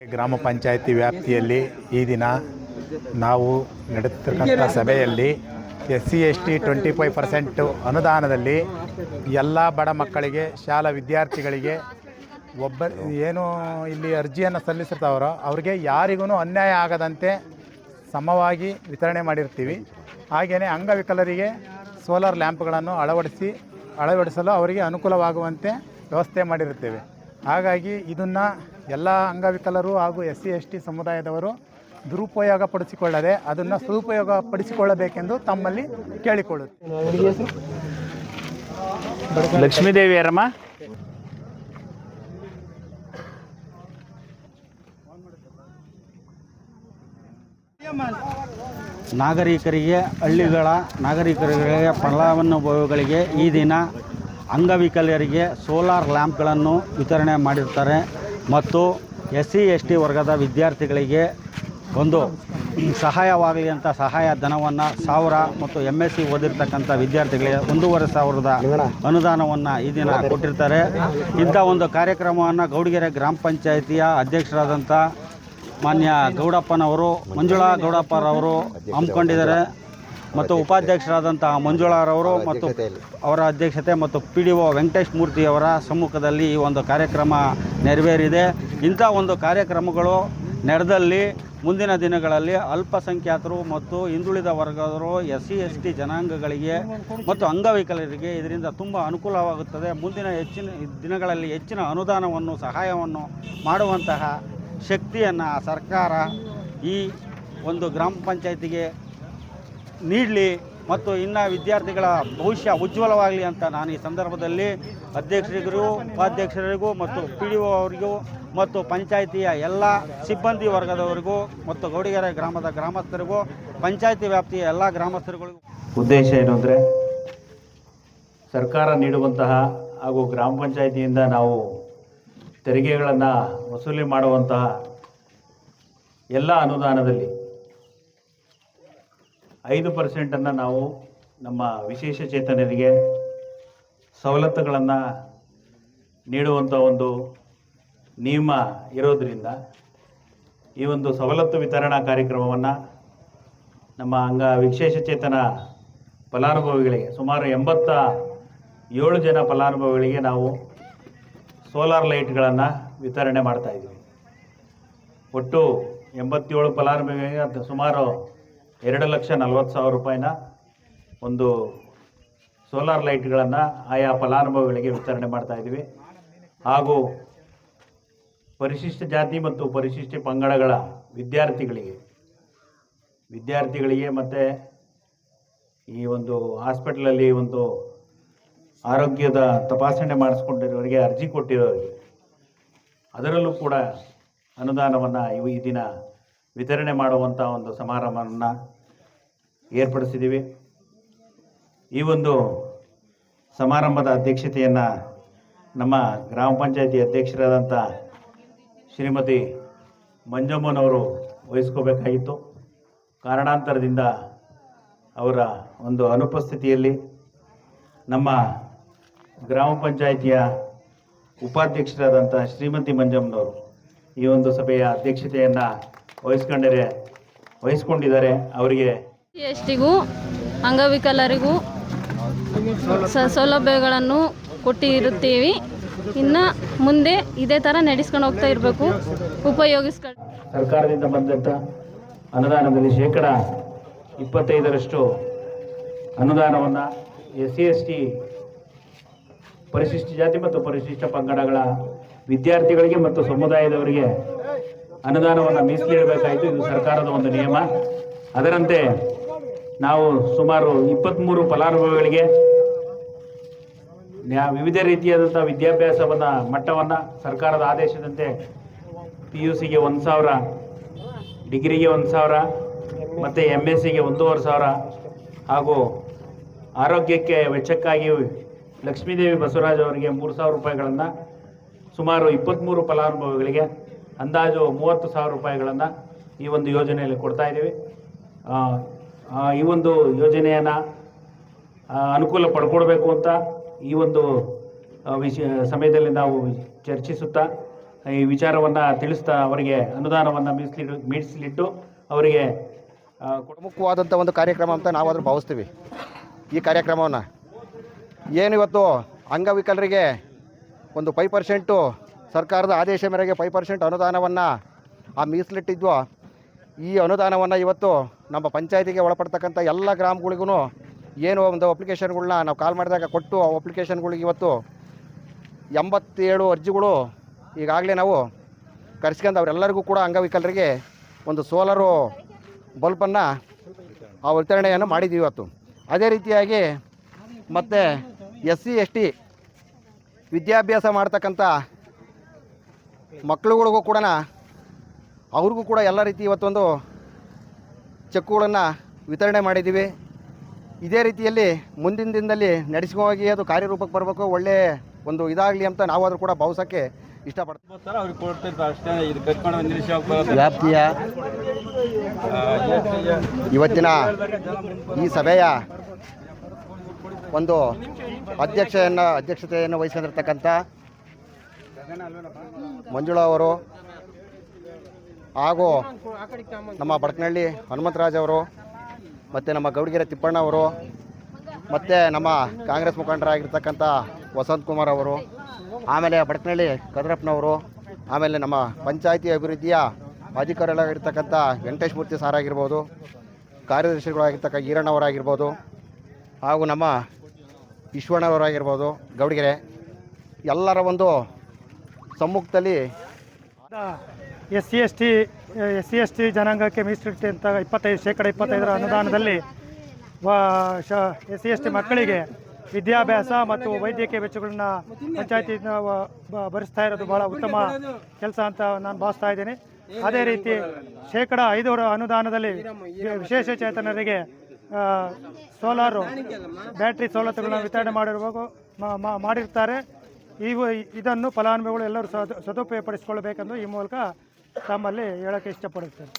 ಗ್ರಾಮ ಪಂಚಾಯಿತಿ ವ್ಯಾಪ್ತಿಯಲ್ಲಿ ಈ ದಿನ ನಾವು ನಡೆತಿರ್ತಕ್ಕಂಥ ಸಭೆಯಲ್ಲಿ S C S T twenty five percent ಅನುದಾನದಲ್ಲಿ ಎಲ್ಲ ಬಡ ಮಕ್ಕಳಿಗೆ, ಶಾಲಾ ವಿದ್ಯಾರ್ಥಿಗಳಿಗೆ ಒಬ್ಬ ಏನು ಇಲ್ಲಿ ಅರ್ಜಿಯನ್ನು ಸಲ್ಲಿಸಿರ್ತಾವರೋ ಅವ್ರಿಗೆ ಯಾರಿಗೂ ಅನ್ಯಾಯ ಆಗದಂತೆ ಸಮವಾಗಿ ವಿತರಣೆ ಮಾಡಿರ್ತೀವಿ. ಹಾಗೆಯೇ ಅಂಗವಿಕಲರಿಗೆ ಸೋಲಾರ್ ಲ್ಯಾಂಪ್ಗಳನ್ನು ಅಳವಡಿಸಿ, ಅಳವಡಿಸಲು ಅವರಿಗೆ ಅನುಕೂಲವಾಗುವಂತೆ ವ್ಯವಸ್ಥೆ ಮಾಡಿರುತ್ತೇವೆ. ಹಾಗಾಗಿ ಇದನ್ನು ಎಲ್ಲ ಅಂಗವಿಕಲರು ಹಾಗೂ ಎಸ್ ಸಿ ಎಸ್ ಟಿ ಸಮುದಾಯದವರು ದುರುಪಯೋಗ ಪಡಿಸಿಕೊಳ್ಳದೆ ಅದನ್ನು ಸದುಪಯೋಗ ಪಡಿಸಿಕೊಳ್ಳಬೇಕೆಂದು ತಮ್ಮಲ್ಲಿ ಕೇಳಿಕೊಳ್ಳುತ್ತೆ. ಲಕ್ಷ್ಮೀದೇವಿ ಯಾರಮ್ಮ ನಾಗರಿಕರಿಗೆ ಹಳ್ಳಿಗಳ ನಾಗರಿಕರಿಗೆ ಫಲಾನುಭವಿಗಳಿಗೆ ಈ ದಿನ ಅಂಗವಿಕಲರಿಗೆ ಸೋಲಾರ್ ಲ್ಯಾಂಪ್ಗಳನ್ನು ವಿತರಣೆ ಮಾಡಿರ್ತಾರೆ ಮತ್ತು ಎಸ್ ಸಿ ಎಸ್ ಟಿ ವರ್ಗದ ವಿದ್ಯಾರ್ಥಿಗಳಿಗೆ ಒಂದು ಸಹಾಯವಾಗಲಿ ಅಂತ ಸಹಾಯ ಧನವನ್ನು ಸಾವಿರ ಮತ್ತು ಎಂ ಎಸ್ ಸಿ ಓದಿರ್ತಕ್ಕಂಥ ವಿದ್ಯಾರ್ಥಿಗಳಿಗೆ ಒಂದೂವರೆ ಸಾವಿರದ ಅನುದಾನವನ್ನು ಈ ದಿನ ಕೊಟ್ಟಿರ್ತಾರೆ. ಇಂಥ ಒಂದು ಕಾರ್ಯಕ್ರಮವನ್ನು ಗೌಡಗೆರೆ ಗ್ರಾಮ ಪಂಚಾಯಿತಿಯ ಅಧ್ಯಕ್ಷರಾದಂಥ ಮಾನ್ಯ ಗೌಡಪ್ಪನವರು, ಮಂಜುಳಾ ಗೌಡಪ್ಪರವರು ಹಮ್ಮಿಕೊಂಡಿದ್ದಾರೆ. ಮತ್ತು ಉಪಾಧ್ಯಕ್ಷರಾದಂತಹ ಮಂಜುಳಾರವರು ಮತ್ತು ಅವರ ಅಧ್ಯಕ್ಷತೆ ಮತ್ತು ಪಿ ಡಿ ಒ ವೆಂಕಟೇಶ್ ಮೂರ್ತಿಯವರ ಸಮ್ಮುಖದಲ್ಲಿ ಈ ಒಂದು ಕಾರ್ಯಕ್ರಮ ನೆರವೇರಿದೆ. ಇಂಥ ಒಂದು ಕಾರ್ಯಕ್ರಮಗಳು ನಡೆದಲ್ಲಿ ಮುಂದಿನ ದಿನಗಳಲ್ಲಿ ಅಲ್ಪಸಂಖ್ಯಾತರು ಮತ್ತು ಹಿಂದುಳಿದ ವರ್ಗದವರು ಎಸ್ ಸಿ ಎಸ್ ಟಿ ಜನಾಂಗಗಳಿಗೆ ಮತ್ತು ಅಂಗವಿಕಲರಿಗೆ ಇದರಿಂದ ತುಂಬ ಅನುಕೂಲವಾಗುತ್ತದೆ. ಮುಂದಿನ ಹೆಚ್ಚಿನ ದಿನಗಳಲ್ಲಿ ಹೆಚ್ಚಿನ ಅನುದಾನವನ್ನು ಸಹಾಯವನ್ನು ಮಾಡುವಂತಹ ಶಕ್ತಿಯನ್ನು ಸರ್ಕಾರ ಈ ಒಂದು ಗ್ರಾಮ ಪಂಚಾಯತಿಗೆ ನೀಡಲಿ ಮತ್ತು ಇನ್ನು ವಿದ್ಯಾರ್ಥಿಗಳ ಭವಿಷ್ಯ ಉಜ್ವಲವಾಗಲಿ ಅಂತ ನಾನು ಈ ಸಂದರ್ಭದಲ್ಲಿ ಅಧ್ಯಕ್ಷರಿಗೂ, ಉಪಾಧ್ಯಕ್ಷರಿಗೂ ಮತ್ತು ಪಿ ಡಿ ಒ ಅವರಿಗೂ ಮತ್ತು ಪಂಚಾಯಿತಿಯ ಎಲ್ಲ ಸಿಬ್ಬಂದಿ ವರ್ಗದವರಿಗೂ ಮತ್ತು ಗೌಡಿಗೆರೆ ಗ್ರಾಮದ ಗ್ರಾಮಸ್ಥರಿಗೂ, ಪಂಚಾಯಿತಿ ವ್ಯಾಪ್ತಿಯ ಎಲ್ಲ ಗ್ರಾಮಸ್ಥರುಗಳಿಗೂ ಉದ್ದೇಶ ಏನು ಅಂದರೆ ಸರ್ಕಾರ ನೀಡುವಂತಹ ಹಾಗೂ ಗ್ರಾಮ ಪಂಚಾಯಿತಿಯಿಂದ ನಾವು ತೆರಿಗೆಗಳನ್ನು ವಸೂಲಿ ಮಾಡುವಂತಹ ಎಲ್ಲ ಅನುದಾನದಲ್ಲಿ ಐದು ಪರ್ಸೆಂಟನ್ನು ನಾವು ನಮ್ಮ ವಿಶೇಷ ಚೇತನರಿಗೆ ಸವಲತ್ತುಗಳನ್ನು ನೀಡುವಂಥ ಒಂದು ನಿಯಮ ಇರೋದರಿಂದ ಈ ಒಂದು ಸವಲತ್ತು ವಿತರಣಾ ಕಾರ್ಯಕ್ರಮವನ್ನು ನಮ್ಮ ಅಂಗ ವಿಶೇಷ ಚೇತನ ಫಲಾನುಭವಿಗಳಿಗೆ ಸುಮಾರು ಎಂಬತ್ತ ಏಳು ಜನ ಫಲಾನುಭವಿಗಳಿಗೆ ನಾವು ಸೋಲಾರ್ ಲೈಟ್ಗಳನ್ನು ವಿತರಣೆ ಮಾಡ್ತಾ ಇದ್ದೀವಿ. ಒಟ್ಟು ಎಂಬತ್ತೇಳು ಫಲಾನುಭವಿಗಳಿಗೆ ಸುಮಾರು ಎರಡು ಲಕ್ಷ ನಲವತ್ತು ಸಾವಿರ ರೂಪಾಯಿನ ಒಂದು ಸೋಲಾರ್ ಲೈಟ್ಗಳನ್ನು ಆಯಾ ಫಲಾನುಭವಿಗಳಿಗೆ ವಿತರಣೆ ಮಾಡ್ತಾ ಇದ್ದೀವಿ. ಹಾಗೂ ಪರಿಶಿಷ್ಟ ಜಾತಿ ಮತ್ತು ಪರಿಶಿಷ್ಟ ಪಂಗಡಗಳ ವಿದ್ಯಾರ್ಥಿಗಳಿಗೆ ವಿದ್ಯಾರ್ಥಿಗಳಿಗೆ ಮತ್ತು ಈ ಒಂದು ಹಾಸ್ಪಿಟ್ಲಲ್ಲಿ ಒಂದು ಆರೋಗ್ಯದ ತಪಾಸಣೆ ಮಾಡಿಸ್ಕೊಂಡಿರೋರಿಗೆ ಅರ್ಜಿ ಕೊಟ್ಟಿರೋರಿಗೆ, ಅದರಲ್ಲೂ ಕೂಡ ಅನುದಾನವನ್ನು ಇವು ಈ ದಿನ ವಿತರಣೆ ಮಾಡುವಂಥ ಒಂದು ಸಮಾರಂಭವನ್ನು ಏರ್ಪಡಿಸಿದ್ದೀವಿ. ಈ ಒಂದು ಸಮಾರಂಭದ ಅಧ್ಯಕ್ಷತೆಯನ್ನು ನಮ್ಮ ಗ್ರಾಮ ಪಂಚಾಯತಿ ಅಧ್ಯಕ್ಷರಾದಂಥ ಶ್ರೀಮತಿ ಮಂಜಮ್ಮನವರು ವಹಿಸ್ಕೋಬೇಕಾಗಿತ್ತು. ಕಾರಣಾಂತರದಿಂದ ಅವರ ಒಂದು ಅನುಪಸ್ಥಿತಿಯಲ್ಲಿ ನಮ್ಮ ಗ್ರಾಮ ಪಂಚಾಯಿತಿಯ ಉಪಾಧ್ಯಕ್ಷರಾದಂಥ ಶ್ರೀಮತಿ ಮಂಜಮ್ಮನವರು ಈ ಒಂದು ಸಭೆಯ ಅಧ್ಯಕ್ಷತೆಯನ್ನು ವಹಿಸ್ಕೊಂಡಿರೆ ವಹಿಸ್ಕೊಂಡಿದ್ದಾರೆ ಅವರಿಗೆ. ಎಷ್ಟಿಗೂ ಅಂಗವಿಕಲರಿಗೂ ಸೌಲಭ್ಯಗಳನ್ನು ಕೊಟ್ಟಿರುತ್ತೀವಿ ಇನ್ನು ಮುಂದೆ ಇದೇ ಥರ ನಡೆಸ್ಕೊಂಡು ಹೋಗ್ತಾ ಇರಬೇಕು. ಉಪಯೋಗಿಸ್ಕೊಂಡು ಸರ್ಕಾರದಿಂದ ಬಂದಂಥ ಅನುದಾನದಲ್ಲಿ ಶೇಕಡ ಇಪ್ಪತ್ತೈದರಷ್ಟು ಅನುದಾನವನ್ನ ಎಸ್ ಸಿ ಎಸ್ ಟಿ ಪರಿಶಿಷ್ಟ ಜಾತಿ ಮತ್ತು ಪರಿಶಿಷ್ಟ ಪಂಗಡಗಳ ವಿದ್ಯಾರ್ಥಿಗಳಿಗೆ ಮತ್ತು ಸಮುದಾಯದವರಿಗೆ ಅನುದಾನವನ್ನು ಮೀಸಲಿಡಬೇಕಾಯಿತು. ಇದು ಸರ್ಕಾರದ ಒಂದು ನಿಯಮ. ಅದರಂತೆ ನಾವು ಸುಮಾರು ಇಪ್ಪತ್ತ್ಮೂರು ಫಲಾನುಭವಿಗಳಿಗೆ ವಿವಿಧ ರೀತಿಯಾದಂಥ ವಿದ್ಯಾಭ್ಯಾಸವನ್ನು ಮಟ್ಟವನ್ನು ಸರ್ಕಾರದ ಆದೇಶದಂತೆ ಪಿ ಯು ಸಿಗೆ ಒಂದು ಸಾವಿರ, ಡಿಗ್ರಿಗೆ ಒಂದು ಸಾವಿರ, ಮತ್ತು ಎಂ ಎಸ್ ಸಿಗೆ ಒಂದೂವರೆ ಸಾವಿರ, ಹಾಗೂ ಆರೋಗ್ಯಕ್ಕೆ ವೆಚ್ಚಕ್ಕಾಗಿ ಲಕ್ಷ್ಮೀದೇವಿ ಬಸವರಾಜ್ ಅವರಿಗೆ ಮೂರು ಸಾವಿರ ರೂಪಾಯಿಗಳನ್ನು ಸುಮಾರು ಇಪ್ಪತ್ತ್ಮೂರು ಫಲಾನುಭವಿಗಳಿಗೆ ಅಂದಾಜು ಮೂವತ್ತು ಸಾವಿರ ರೂಪಾಯಿಗಳನ್ನು ಈ ಒಂದು ಯೋಜನೆಯಲ್ಲಿ ಕೊಡ್ತಾ ಇದ್ದೀವಿ. ಈ ಒಂದು ಯೋಜನೆಯನ್ನು ಅನುಕೂಲ ಪಡ್ಕೊಡ್ಬೇಕು ಅಂತ ಈ ಒಂದು ವಿಷಯ ಸಮಯದಲ್ಲಿ ನಾವು ಚರ್ಚಿಸುತ್ತಾ, ಈ ವಿಚಾರವನ್ನು ತಿಳಿಸ್ತಾ ಅವರಿಗೆ ಅನುದಾನವನ್ನು ಮೀಸಲಿಟ್ಟು ಮೀಸಲಿಟ್ಟು ಅವರಿಗೆ ಪ್ರಮುಖವಾದಂಥ ಒಂದು ಕಾರ್ಯಕ್ರಮ ಅಂತ ನಾವಾದರೂ ಭಾವಿಸ್ತೀವಿ. ಈ ಕಾರ್ಯಕ್ರಮವನ್ನು. ಏನಿವತ್ತು ಅಂಗವಿಕಲರಿಗೆ ಒಂದು ಫೈವ್ ಪರ್ಸೆಂಟು ಸರ್ಕಾರದ ಆದೇಶ ಮೇರೆಗೆ ಫೈವ್ ಪರ್ಸೆಂಟ್ ಅನುದಾನವನ್ನು ಆ ಮೀಸಲಿಟ್ಟಿದ್ವೋ, ಈ ಅನುದಾನವನ್ನು ಇವತ್ತು ನಮ್ಮ ಪಂಚಾಯತಿಗೆ ಒಳಪಡ್ತಕ್ಕಂಥ ಎಲ್ಲ ಗ್ರಾಮಗಳಿಗೂ ಏನು ಒಂದು ಅಪ್ಲಿಕೇಶನ್ಗಳನ್ನ ನಾವು ಕಾಲ್ ಮಾಡಿದಾಗ ಕೊಟ್ಟು ಆ ಅಪ್ಲಿಕೇಶನ್ಗಳಿಗೆ ಇವತ್ತು ಎಂಬತ್ತೇಳು ಅರ್ಜಿಗಳು ಈಗಾಗಲೇ ನಾವು ಕರೆಸ್ಕೊಂಡು ಅವರೆಲ್ಲರಿಗೂ ಕೂಡ ಅಂಗವಿಕಲರಿಗೆ ಒಂದು ಸೋಲಾರು ಬಲ್ಬನ್ನು ಆ ವಿತರಣೆಯನ್ನು ಮಾಡಿದ್ದೀವಿ ಇವತ್ತು. ಅದೇ ರೀತಿಯಾಗಿ ಮತ್ತು ಎಸ್ ಸಿ ಎಸ್ ಟಿ ವಿದ್ಯಾಭ್ಯಾಸ ಮಾಡ್ತಕ್ಕಂಥ ಮಕ್ಕಳುಗಳಿಗೂ ಕೂಡ ಅವ್ರಿಗೂ ಕೂಡ ಎಲ್ಲ ರೀತಿ ಇವತ್ತೊಂದು ಚೆಕ್ಕುಗಳನ್ನು ವಿತರಣೆ ಮಾಡಿದ್ದೀವಿ. ಇದೇ ರೀತಿಯಲ್ಲಿ ಮುಂದಿನ ದಿನದಲ್ಲಿ ನಡೆಸ್ಕೊ ಹೋಗಿ ಅದು ಕಾರ್ಯರೂಪಕ್ಕೆ ಬರಬೇಕು ಒಳ್ಳೆ ಒಂದು ಇದಾಗಲಿ ಅಂತ ನಾವಾದರೂ ಕೂಡ ಭಾವಿಸೋಕ್ಕೆ ಇಷ್ಟಪಡ್ತೀವಿ. ವ್ಯಾಪ್ತಿಯ ಇವತ್ತಿನ ಈ ಸಭೆಯ ಒಂದು ಅಧ್ಯಕ್ಷೆಯನ್ನು ಅಧ್ಯಕ್ಷತೆಯನ್ನು ವಹಿಸಿರ್ತಕ್ಕಂಥ ಮಂಜುಳಾ ಅವರು ಹಾಗೂ ನಮ್ಮ ಬಡಕನಹಳ್ಳಿ ಹನುಮಂತರಾಜ್ ಅವರು, ಮತ್ತು ನಮ್ಮ ಗೌಡಗೆರೆ ತಿಪ್ಪಣ್ಣ ಅವರು, ಮತ್ತು ನಮ್ಮ ಕಾಂಗ್ರೆಸ್ ಮುಖಂಡರಾಗಿರ್ತಕ್ಕಂಥ ವಸಂತ್ ಕುಮಾರ್ ಅವರು, ಆಮೇಲೆ ಬಡಕನಹಳ್ಳಿ ಕದ್ರಪ್ಪನವರು, ಆಮೇಲೆ ನಮ್ಮ ಪಂಚಾಯಿತಿ ಅಭಿವೃದ್ಧಿಯ ಅಧಿಕಾರಿಗಳಾಗಿರ್ತಕ್ಕಂಥ ವೆಂಕಟೇಶ್ ಮೂರ್ತಿ ಸಾರ್ ಆಗಿರ್ಬೋದು, ಕಾರ್ಯದರ್ಶಿಗಳಾಗಿರ್ತಕ್ಕ ಈರಣ್ಣವರಾಗಿರ್ಬೋದು ಹಾಗೂ ನಮ್ಮ ವಿಶ್ವಣ್ಣವರಾಗಿರ್ಬೋದು ಗೌಡಗೆರೆ. ಎಲ್ಲರ ಒಂದು ಸಮ್ಮುಖದಲ್ಲಿ S C S T, S C S T ಜನಾಂಗಕ್ಕೆ ಮೀಸಲಿಟ್ಟಂಥ ಇಪ್ಪತ್ತೈದು ಶೇಕಡ ಇಪ್ಪತ್ತೈದರ ಅನುದಾನದಲ್ಲಿ ಎಸ್ ಸಿ ಎಸ್ ಟಿ ಮಕ್ಕಳಿಗೆ ವಿದ್ಯಾಭ್ಯಾಸ ಮತ್ತು ವೈದ್ಯಕೀಯ ವೆಚ್ಚಗಳನ್ನ ಪಂಚಾಯತಿ ಭರಿಸ್ತಾ ಇರೋದು ಬಹಳ ಉತ್ತಮ ಕೆಲಸ ಅಂತ ನಾನು ಭಾವಿಸ್ತಾ ಇದ್ದೀನಿ. ಅದೇ ರೀತಿ ಶೇಕಡ ಐದರ ಅನುದಾನದಲ್ಲಿ ವಿಶೇಷ ಚೇತನರಿಗೆ ಸೋಲಾರು ಬ್ಯಾಟ್ರಿ ಸವಲತ್ತುಗಳನ್ನು ವಿತರಣೆ ಮಾಡಿರುವಾಗ ಮಾ- ಮಾ- ಮಾಡಿರ್ತಾರೆ. ಇವು ಇದನ್ನು ಫಲಾನುಭವಿಗಳು ಎಲ್ಲರೂ ಸದು ಸದುಪಯೋಗಪಡಿಸಿಕೊಳ್ಬೇಕೆಂದು ಈ ಮೂಲಕ ತಮ್ಮಲ್ಲಿ ಹೇಳೋಕ್ಕೆ ಇಷ್ಟಪಡುತ್ತೇನೆ.